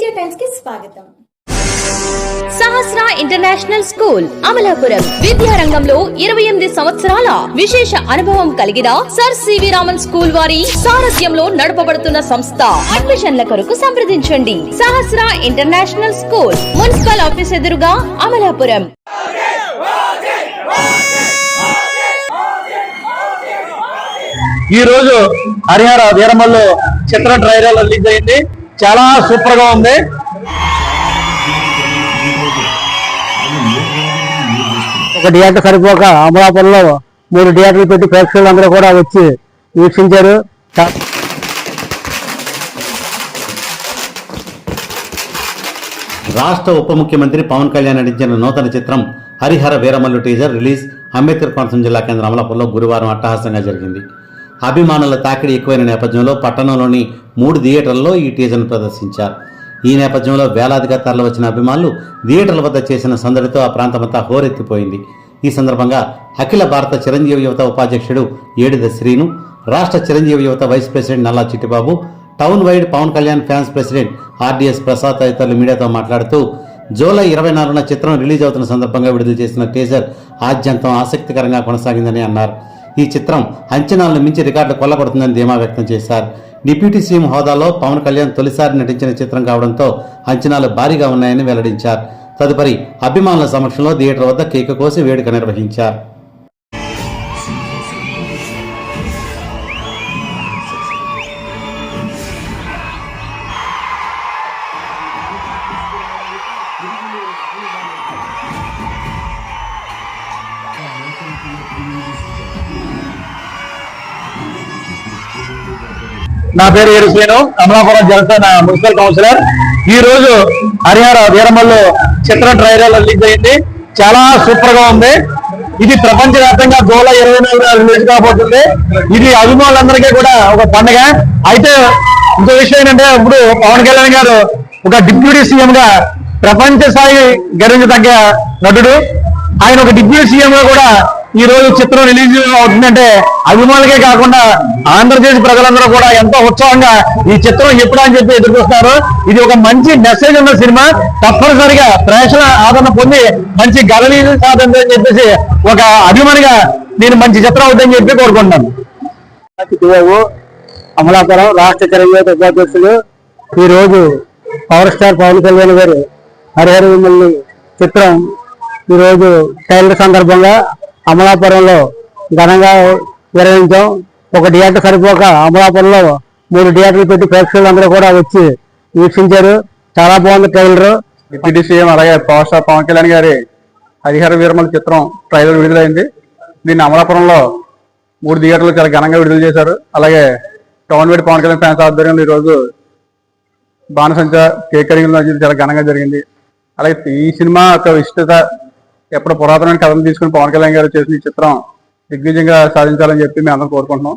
తేజ టైమ్స్కి స్వాగతం. Sahasra international school Amalapuram. విద్యారంగంలో ఇరవై ఎనిమిది సంవత్సరాల విశేష అనుభవం కలిగిన సర్ సివి రామన్ స్కూల్ వారి సారథ్యంలో నడపబడుతున్న సంస్థ. అడ్మిషన్ల కొరకు సంప్రదించండి. Sahasra international school municipal office ఎదురుగా అమలాపురం. ఈ రోజు హరిహర వీరమల్లో చిత్ర ట్రైలర్ రిలీజ్ అయింది. చాలా సూపర్గా ఉంది. ఒక థియేటర్ సరిపోక అమలాపురంలో మూడు థియేటర్లు పెట్టి ప్రేక్షకులందరూ కూడా వచ్చి వీక్షించారు. రాష్ట్ర ఉప ముఖ్యమంత్రి పవన్ కళ్యాణ్ నటించిన నూతన చిత్రం హరిహర వీరమల్లు టీజర్ రిలీజ్ అంబేద్కర్ కోనసీమ జిల్లా కేంద్రం అమలాపురంలో గురువారం అట్టహాసంగా జరిగింది. అభిమానుల తాకిడి ఎక్కువైన నేపథ్యంలో పట్టణంలోని మూడు థియేటర్లలో ఈ టీజర్ను ప్రదర్శించారు. ఈ నేపథ్యంలో వేలాదిగా తరలివచ్చిన అభిమానులు థియేటర్ల వద్ద చేసిన సందడితో ఆ ప్రాంతమంతా హోరెత్తిపోయింది. ఈ సందర్భంగా అఖిల భారత చిరంజీవి యువత ఉపాధ్యక్షుడు ఏడిద శ్రీను రాష్ట్ర చిరంజీవి యువత vice president Nalla Chittibabu town wide Pawan Kalyan fans president RDS Prasad తదితరులు మీడియాతో మాట్లాడుతూ జూలై ఇరవై నాలుగున చిత్రం రిలీజ్ అవుతున్న సందర్భంగా విడుదల చేసిన టీజర్ ఆద్యంతం ఆసక్తికరంగా కొనసాగిందని అన్నారు. ఈ చిత్రం అంచనాలను మించి రికార్డులు కొల్లగొడుతుందని ధీమా వ్యక్తం చేశారు. డిప్యూటీ సీఎం హోదాలో పవన్ కళ్యాణ్ తొలిసారి నటించిన చిత్రం కావడంతో అంచనాలు భారీగా ఉన్నాయని వెల్లడించారు. తదుపరి అభిమానుల సమక్షంలో థియేటర్ వద్ద కేక కోసి వేడుక నిర్వహించారు. నా పేరు ఏడు అమలాపురం జనసేన మున్సిపల్ కౌన్సిలర్. ఈ రోజు హరిహర వీరమల్లు చిత్ర ట్రైలర్ రిలీజ్ అయింది. చాలా సూపర్గా ఉంది. ఇది ప్రపంచవ్యాప్తంగా జూలై ఇరవై నాలుగు రిలీజ్ కాబోతుంది. ఇది అభిమానులందరికీ కూడా ఒక పండుగ. అయితే ఇంకో విషయం ఏంటంటే ఇప్పుడు పవన్ కళ్యాణ్ గారు ఒక డిప్యూటీ సీఎం గా ప్రపంచ స్థాయి గర్వించదగ్గ నటుడు. ఆయన ఒక డిప్యూటీ సీఎం గా కూడా ఈ రోజు చిత్రం రిలీజ్ అవుతుందంటే అభిమానులకే కాకుండా ఆంధ్రప్రదేశ్ ప్రజలందరూ కూడా ఎంతో ఉత్సాహంగా ఈ చిత్రం ఎప్పుడు అని చెప్పి ఎదుర్కొస్తారు ఇది ఒక మంచి మెసేజ్ ఉన్న సినిమా. తప్పనిసరిగా ప్రేక్షణ ఆదరణ పొంది మంచి గలనీ సాధన అని చెప్పేసి ఒక అభిమానిగా నేను మంచి చిత్రం అవుతుందని చెప్పి కోరుకుంటున్నాను. అమలాపురం రాష్ట్ర చిరంజీవి ఉపాధ్యక్షులు ఈ రోజు పవర్ స్టార్ పవన్ కళ్యాణ్ గారు హరిహర విమల్ని చిత్రం ఈ రోజు టైలర్ సందర్భంగా అమలాపురంలో ఘనంగా నిర్వహించాం. ఒక థియేటర్ సరిపోక అమలాపురంలో మూడు థియేటర్లు పెట్టి ప్రేక్షకులందరూ కూడా వచ్చి వీక్షించారు. చాలా బాగుంది ట్రైలర్. డిప్యూటీ సీఎం అలాగే పవర్ స్టార్ పవన్ కళ్యాణ్ గారి హరిహర వీరమల చిత్రం ట్రైలర్ విడుదలైంది. దీన్ని అమలాపురంలో మూడు థియేటర్లు చాలా ఘనంగా విడుదల చేశారు. అలాగే టౌన్ వేడి పవన్ కళ్యాణ్ ఫ్యాన్స్ ఆధ్వర్యంలో ఈ రోజు బాణసంచ కేకరింగ్ చాలా ఘనంగా జరిగింది. అలాగే ఈ సినిమా యొక్క విశిష్టత ఎప్పుడు పురాతనమైన కథను తీసుకుని పవన్ కళ్యాణ్ గారు చేసిన ఈ చిత్రం దిగ్విజయంగా సాధించాలని చెప్పి మేము అందరం కోరుకుంటున్నాం.